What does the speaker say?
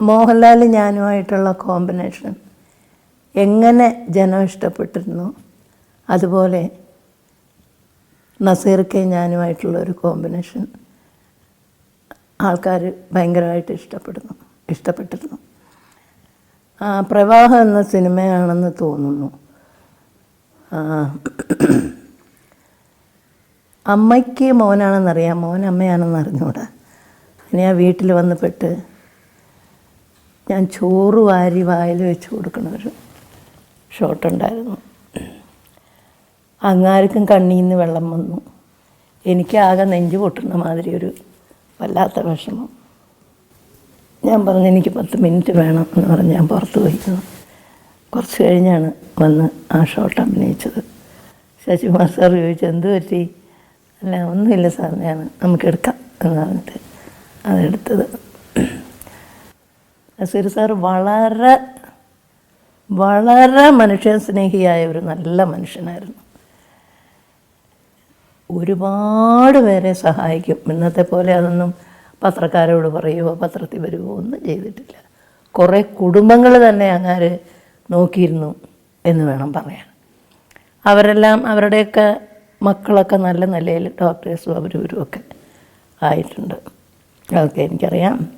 Mohanlal ഞാനുമായിട്ടുള്ള combination. എങ്ങനെ ജനം ഇഷ്ടപ്പെട്ടിരുന്നു അതുപോലെ നസീർക്കെ ഞാനുമായിട്ടുള്ള ഒരു കോമ്പിനേഷൻ ആൾക്കാർ ഭയങ്കരമായിട്ട് ഇഷ്ടപ്പെടുന്നു ഇഷ്ടപ്പെട്ടിരുന്നു. പ്രവാഹം എന്ന സിനിമയാണെന്ന് തോന്നുന്നു. അമ്മയ്ക്ക് മോനാണെന്നറിയാം മോൻ അമ്മയാണെന്ന് അറിഞ്ഞൂടാ. ഇനി ആ വീട്ടിൽ വന്ന് പെട്ട് ഞാൻ ചോറ് വാരി വായിൽ വെച്ച് കൊടുക്കണ ഒരു ഷോട്ടുണ്ടായിരുന്നു അങ്ങാർക്കും കണ്ണിൽ നിന്ന് വെള്ളം വന്നു. എനിക്കാകെ നെഞ്ചു പൊട്ടുന്ന മാതിരി ഒരു വല്ലാത്ത വിഷമം. ഞാൻ പറഞ്ഞു എനിക്ക് പത്ത് മിനിറ്റ് വേണം എന്ന് പറഞ്ഞ് ഞാൻ പുറത്ത് പോയിരുന്നു കുറച്ച് കഴിഞ്ഞാണ് വന്ന് ആ ഷോട്ട് അഭിനയിച്ചത്. ശശികുമാർ സാർ ചോദിച്ചു എന്ത് പറ്റി? അല്ല ഒന്നുമില്ല സാർ ഞാൻ നമുക്ക് എടുക്കാം എന്ന് പറഞ്ഞിട്ട് അതെടുത്തത്. നസീർ സാർ വളരെ വളരെ മനുഷ്യ സ്നേഹിയായ ഒരു നല്ല മനുഷ്യനായിരുന്നു. ഒരുപാട് പേരെ സഹായിക്കും. ഇന്നത്തെ പോലെ അതൊന്നും പത്രക്കാരോട് പറയുമോ പത്രത്തിൽ വരുമോ ഒന്നും ചെയ്തിട്ടില്ല. കുറേ കുടുംബങ്ങൾ തന്നെ അങ്ങാർ നോക്കിയിരുന്നു എന്ന് വേണം പറയാൻ. അവരെല്ലാം അവരുടെയൊക്കെ മക്കളൊക്കെ നല്ല നിലയിൽ ഡോക്ടേഴ്സും അവരും ഒക്കെ ആയിട്ടുണ്ട്. അതൊക്കെ എനിക്കറിയാം.